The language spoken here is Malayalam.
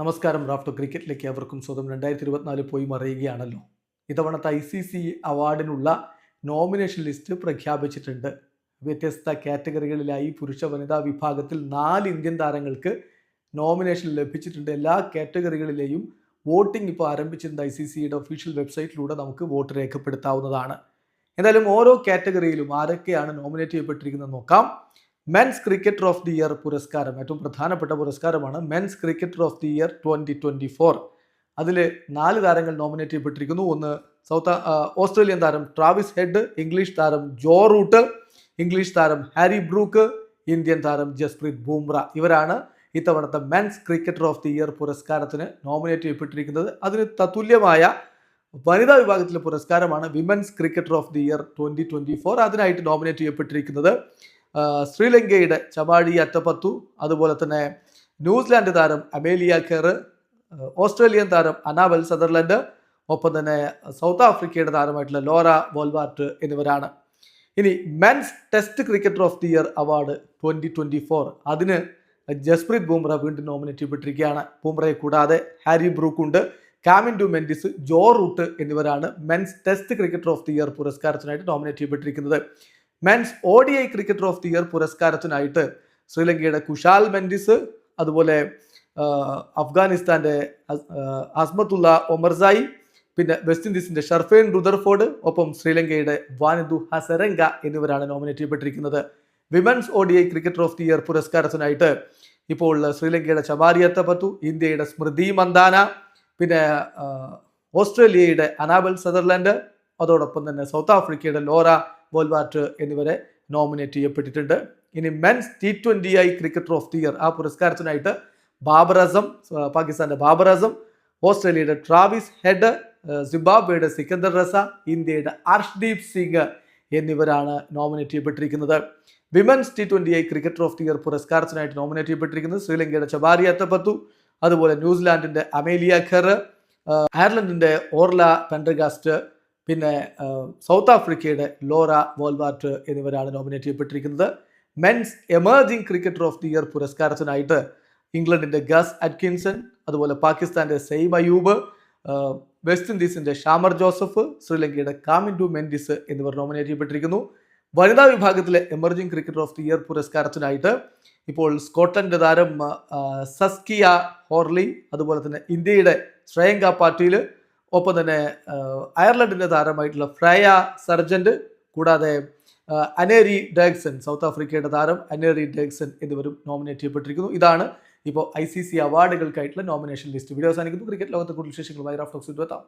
നമസ്കാരം. റാഫ്റ്റോ ക്രിക്കറ്റിലേക്ക് അവർക്കും സ്വന്തം രണ്ടായിരത്തി ഇരുപത്തിനാല് പോയി മറിയുകയാണല്ലോ. ഇത്തവണത്തെ ഐ സി സി അവാർഡിനുള്ള നോമിനേഷൻ ലിസ്റ്റ് പ്രഖ്യാപിച്ചിട്ടുണ്ട്. വ്യത്യസ്ത കാറ്റഗറികളിലായി പുരുഷ വനിതാ വിഭാഗത്തിൽ നാല് ഇന്ത്യൻ താരങ്ങൾക്ക് നോമിനേഷൻ ലഭിച്ചിട്ടുണ്ട്. എല്ലാ കാറ്റഗറികളിലെയും വോട്ടിംഗ് ഇപ്പോൾ ആരംഭിച്ചിട്ടുണ്ട്. ഐ സി സിയുടെ ഒഫീഷ്യൽ വെബ്സൈറ്റിലൂടെ നമുക്ക് വോട്ട് രേഖപ്പെടുത്താവുന്നതാണ്. എന്തായാലും ഓരോ കാറ്റഗറിയിലും ആരൊക്കെയാണ് നോമിനേറ്റ് ചെയ്യപ്പെട്ടിരിക്കുന്നത് നോക്കാം. Men's cricketer of the year പുരസ്കാരം. ഏറ്റവും പ്രധാനപ്പെട്ട പുരസ്കാരമാണ് men's cricketer of the year twenty twenty four അതിൽ നാല് താരങ്ങൾ നോമിനേറ്റ് ചെയ്യപ്പെട്ടിരിക്കുന്നു. ഒന്ന് സൗത്ത് ഓസ്ട്രേലിയൻ താരം ട്രാവിസ് ഹെഡ് ഇംഗ്ലീഷ് താരം ജോ റൂട്ട് ഇംഗ്ലീഷ് താരം ഹാരി ബ്രൂക്ക് ഇന്ത്യൻ താരം ജസ്പ്രീത് ബൂംറ. ഇവരാണ് ഇത്തവണത്തെ men's cricketer of the year പുരസ്കാരത്തിന് നോമിനേറ്റ് ചെയ്യപ്പെട്ടിരിക്കുന്നത്. അതിന് തത്തുല്യമായ വനിതാ വിഭാഗത്തിലെ പുരസ്കാരമാണ് women's cricketer of the year twenty twenty four അതിനായിട്ട് നോമിനേറ്റ് ചെയ്യപ്പെട്ടിരിക്കുന്നത് ശ്രീലങ്കയുടെ ചവാഴി അറ്റപ്പത്തു അതുപോലെ തന്നെ ന്യൂസിലാൻഡ് താരം അമേലിയ കെർ ഓസ്ട്രേലിയൻ താരം അനാബൽ സദർലൻഡ് ഒപ്പം തന്നെ സൗത്ത് ആഫ്രിക്കയുടെ താരമായിട്ടുള്ള ലോറ വോൾവാർട്ട് എന്നിവരാണ്. ഇനി men's test cricketer of the year award twenty twenty four. അതിന് ജസ്പ്രീത് ബുംറ വീണ്ടും നോമിനേറ്റ് ചെയ്യപ്പെട്ടിരിക്കുകയാണ്. ബൂംറയെ കൂടാതെ ഹാരി ബ്രൂക്ക് ഉണ്ട് Kamindu Mendis Joe Root എന്നിവരാണ് men's test cricketer of the year പുരസ്കാരത്തിനായിട്ട് nominate ചെയ്യപ്പെട്ടിരിക്കുന്നത്. Men's O D I cricketer of the year പുരസ്കാരത്തിനായിട്ട് ശ്രീലങ്കയുടെ കുഷാൽ മെൻഡിസ് അതുപോലെ അഫ്ഗാനിസ്ഥാന്റെ അസ്- അസ്മത്തുള്ള ഒമർസായി പിന്നെ വെസ്റ്റ് ഇൻഡീസിന്റെ ഷർഫേൻ റുദർഫോർഡ് ഒപ്പം ശ്രീലങ്കയുടെ വാനിദു ഹസരംഗ എന്നിവരാണ് nominate ചെയ്യപ്പെട്ടിരിക്കുന്നത്. Women's O D I cricketer of the year പുരസ്കാരത്തിനായിട്ട് ഇപ്പോൾ ശ്രീലങ്കയുടെ ചമാരിയത്ത പത്തു ഇന്ത്യയുടെ സ്മൃതി മന്ദാന പിന്നെ ഓസ്ട്രേലിയയുടെ അനാബൽ സദർലാൻഡ് അതോടൊപ്പം തന്നെ സൗത്ത് ആഫ്രിക്കയുടെ ലോറ ബോൽവാറ്റ് എന്നിവരെ നോമിനേറ്റ് ചെയ്യപ്പെട്ടിട്ടുണ്ട്. ഇനി men's T twenty I cricketer of the year ആ പുരസ്കാരത്തിനായിട്ട് ബാബർ അസം പാകിസ്ഥാന്റെ ബാബർ അസം ഓസ്ട്രേലിയയുടെ ട്രാവിസ് ഹെഡ് സിംബാബ്വേയുടെ സിക്കന്ദർ റസ ഇന്ത്യയുടെ അർഷ്ദീപ് സിംഗ് എന്നിവരാണ് nominate ചെയ്യപ്പെട്ടിരിക്കുന്നത്. Women's T twenty I cricketer of the year പുരസ്കാരത്തിനായിട്ട് nominate ചെയ്യപ്പെട്ടിരിക്കുന്നത് ശ്രീലങ്കയുടെ ചബാരി അത്തപ്പത്തു അതുപോലെ ന്യൂസിലാൻഡിന്റെ അമേലിയ ഖർ അയർലൻഡിന്റെ ഓർല പെൻഡർഗാസ്റ്റ് പിന്നെ സൗത്ത് ആഫ്രിക്കയുടെ ലോറ വോൾവാർട്ട് എന്നിവരാണ് nominate ചെയ്യപ്പെട്ടിരിക്കുന്നത്. Men's emerging cricketer of the year പുരസ്കാരത്തിനായിട്ട് ഇംഗ്ലണ്ടിന്റെ ഗസ് അറ്റ്കിൻസൺ അതുപോലെ പാകിസ്ഥാന്റെ സെയ്ബ് അയൂബ് വെസ്റ്റ് ഇൻഡീസിന്റെ ഷാമർ ജോസഫ് ശ്രീലങ്കയുടെ കാമിൻ ടു മെൻഡിസ് എന്നിവർ നോമിനേറ്റ് ചെയ്യപ്പെട്ടിരിക്കുന്നു. വനിതാ വിഭാഗത്തിലെ emerging cricketer of the year പുരസ്കാരത്തിനായിട്ട് ഇപ്പോൾ സ്കോട്ട്ലൻഡ് താരം സസ്കിയ ഹോർലി അതുപോലെ തന്നെ ഇന്ത്യയുടെ ശ്രേയങ്ക പാട്ടീൽ ഒപ്പം തന്നെ അയർലൻഡിന്റെ താരമായിട്ടുള്ള ഫ്രയ സർജന്റ് കൂടാതെ അനേരി ഡേഗ്സൺ സൗത്ത് ആഫ്രിക്കയുടെ താരം അനേരി ഡേഗ്സൺ എന്നിവരും നോമിനേറ്റ് ചെയ്യപ്പെട്ടിരിക്കുന്നു. ഇതാണ് ഇപ്പോൾ ഐ സി സി അവാർഡുകൾക്കായിട്ടുള്ള നോമിനേഷൻ ലിസ്റ്റ് വീഡിയോ അവസാനിക്കുന്നു. ക്രിക്കറ്റ് ലോകത്തെ കൂടുതൽ വിശേഷങ്ങളുമായി റാഫ്റ്റോക്സ് എത്താം